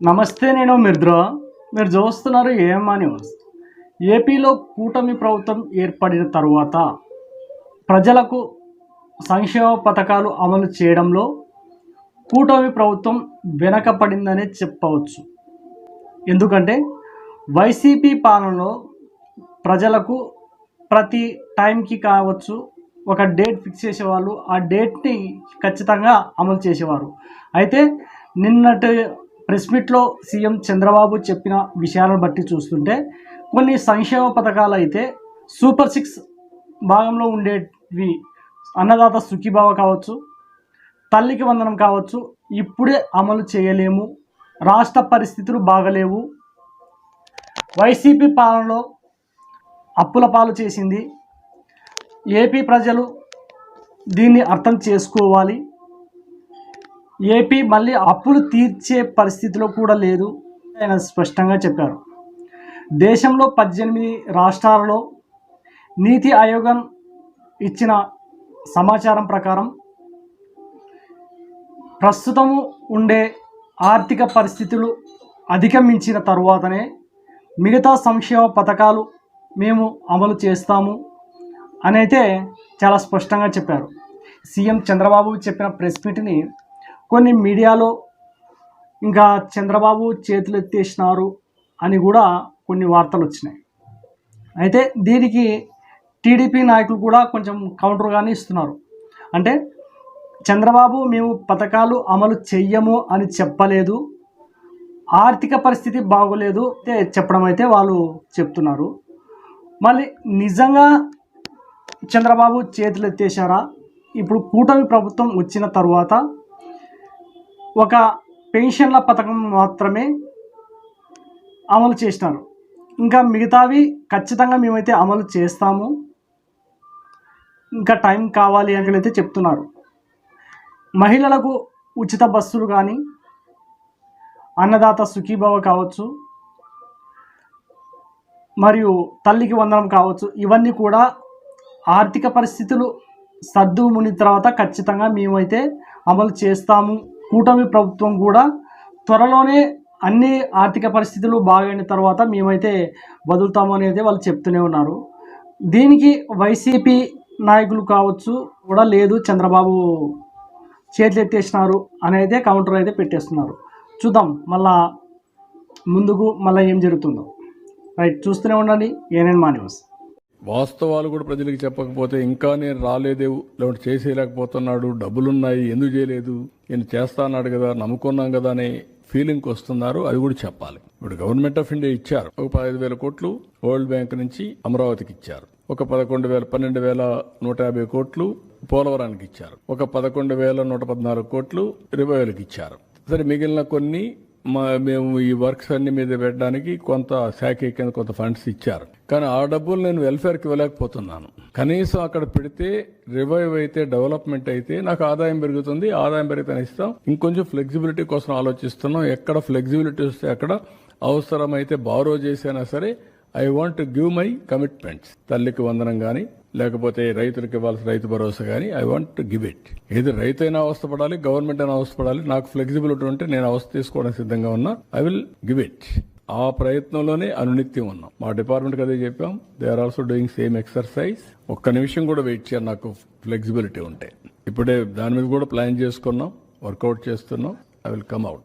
నమస్తే నేను మిర్ద్ర. మీరు చూస్తున్నారు ఏమా న్యూస్ ఏపీలో కూటమి ప్రభుత్వం ఏర్పడిన తరువాత ప్రజలకు సంక్షేమ పథకాలు అమలు చేయడంలో కూటమి ప్రభుత్వం వెనకపడిందనే చెప్పవచ్చు. ఎందుకంటే వైసీపీ పాలనలో ప్రజలకు ప్రతి టైంకి కావచ్చు ఒక డేట్ ఫిక్స్ చేసేవాళ్ళు ఆ డేట్ని ఖచ్చితంగా అమలు చేసేవారు. అయితే నిన్నటి ప్రెస్ మీట్లో సీఎం చంద్రబాబు చెప్పిన విషయాలను బట్టి చూస్తుంటే కొన్ని సంక్షేమ పథకాలు అయితే సూపర్ సిక్స్ భాగంలో ఉండేవి. అన్నదాత సుఖీభావ కావచ్చు తల్లికి వందనం కావచ్చు ఇప్పుడే అమలు చేయలేము రాష్ట్ర పరిస్థితులు బాగలేవు. వైసీపీ పాలనలో అప్పుల పాలు చేసింది. ఏపీ ప్రజలు దీన్ని అర్థం చేసుకోవాలి. ఏపీ మళ్ళీ అప్పులు తీర్చే పరిస్థితిలో కూడా లేదు ఆయన స్పష్టంగా చెప్పారు. దేశంలో పద్దెనిమిది రాష్ట్రాలలో నీతి ఆయోగం ఇచ్చిన సమాచారం ప్రకారం ప్రస్తుతము ఉండే ఆర్థిక పరిస్థితులు అధిగమించిన తరువాతనే మిగతా సంక్షేమ పథకాలు మేము అమలు చేస్తాము అనైతే చాలా స్పష్టంగా చెప్పారు. సీఎం చంద్రబాబు చెప్పిన ప్రెస్ మీట్ని కొన్ని మీడియాలో ఇంకా చంద్రబాబు చేతులు ఎత్తేసినారు అని కూడా కొన్ని వార్తలు వచ్చినాయి. అయితే దీనికి టీడీపీ నాయకులు కూడా కొంచెం కౌంటర్గానే ఇస్తున్నారు. అంటే చంద్రబాబు మేము పథకాలు అమలు చెయ్యము అని చెప్పలేదు. ఆర్థిక పరిస్థితి బాగోలేదు అయితే చెప్పడం అయితే వాళ్ళు చెప్తున్నారు. మళ్ళీ నిజంగా చంద్రబాబు చేతులు ఎత్తేశారా ఇప్పుడు కూటమి ప్రభుత్వం వచ్చిన తర్వాత ఒక పెన్షన్ల పథకం మాత్రమే అమలు చేసినారు. ఇంకా మిగతావి ఖచ్చితంగా మేమైతే అమలు చేస్తాము. ఇంకా టైం కావాలి అని అయితే చెప్తున్నారు. మహిళలకు ఉచిత బస్సులు కానీ అన్నదాత సుఖీభవ కావచ్చు మరియు తల్లికి వందనం కావచ్చు ఇవన్నీ కూడా ఆర్థిక పరిస్థితులు సర్దుముని తర్వాత ఖచ్చితంగా మేమైతే అమలు చేస్తాము. కూటమి ప్రభుత్వం కూడా త్వరలోనే అన్ని ఆర్థిక పరిస్థితులు బాగైన తర్వాత మేమైతే వదులుతాము అనేది వాళ్ళు చెప్తూనే ఉన్నారు. దీనికి వైసీపీ నాయకులు కావచ్చు కూడా లేదు చంద్రబాబు చేతులు ఎత్తేసినారు అనేది కౌంటర్ అయితే పెట్టేస్తున్నారు. చూద్దాం మళ్ళా ముందుకు మళ్ళీ ఏం జరుగుతుందో. రైట్ చూస్తూనే ఉండండి. ఏనేన్ మా న్యూస్. వాస్తవాలు కూడా ప్రజలకు చెప్పకపోతే ఇంకా నేను రాలేదే లేకుంటే చేసేయలేకపోతున్నాడు డబ్బులున్నాయి ఎందుకు చేయలేదు నేను చేస్తా అన్నాడు కదా నమ్ముకున్నాం కదా అనే ఫీలింగ్కి వస్తున్నారు అది కూడా చెప్పాలి. ఇప్పుడు గవర్నమెంట్ ఆఫ్ ఇండియా ఇచ్చారు ఒక పదహైదు వేల కోట్లు వరల్డ్ బ్యాంక్ నుంచి అమరావతికి ఇచ్చారు. ఒక పదకొండు వేల పన్నెండు వేల నూట యాభై కోట్లు పోలవరానికి ఇచ్చారు. ఒక పదకొండు వేల నూట పద్నాలుగు కోట్లు రివైవల్కి ఇచ్చారు. సరే మిగిలిన కొన్ని మా మేము ఈ వర్క్స్ అన్ని మీద పెట్టడానికి కొంత శాఖ కింద కొంత ఫండ్స్ ఇచ్చారు. కానీ ఆ డబ్బులు నేను వెల్ఫేర్కి ఇవ్వలేకపోతున్నాను. కనీసం అక్కడ పెడితే రివైవ్ అయితే డెవలప్మెంట్ అయితే నాకు ఆదాయం పెరుగుతుంది. ఆదాయం పెరిగితే ఇస్తాం. ఇంకొంచెం ఫ్లెక్సిబిలిటీ కోసం ఆలోచిస్తున్నాం. ఎక్కడ ఫ్లెక్సిబిలిటీ వస్తే అక్కడ అవసరమైతే బారో చేసైనా సరే I want give my commitments తల్లికి వందనం కానీ లేకపోతే రైతులకు ఇవ్వాల్సిన రైతు భరోసా కానీ I want to give it ఏది రైతు అయినా అవస్థపడాలి గవర్నమెంట్ అయినా అవస్థపడాలి నాకు ఫ్లెక్సిబిలిటీ ఉంటే నేను అవస్థ తీసుకోవడానికి సిద్ధంగా ఉన్నా ఐ విల్ గివ్ ఇట్ ఆ ప్రయత్నంలోనే అనునిత్యం ఉన్నాం. మా డిపార్ట్మెంట్కి అదే చెప్పాం. They are also doing same exercise ఒక్క నిమిషం కూడా వెయిట్ చేయాలి నాకు ఫ్లెక్సిబిలిటీ ఉంటే. ఇప్పుడే దాని మీద కూడా ప్లాన్ చేసుకున్నాం వర్కౌట్ చేస్తున్నాం ఐ విల్ కమ్ అవుట్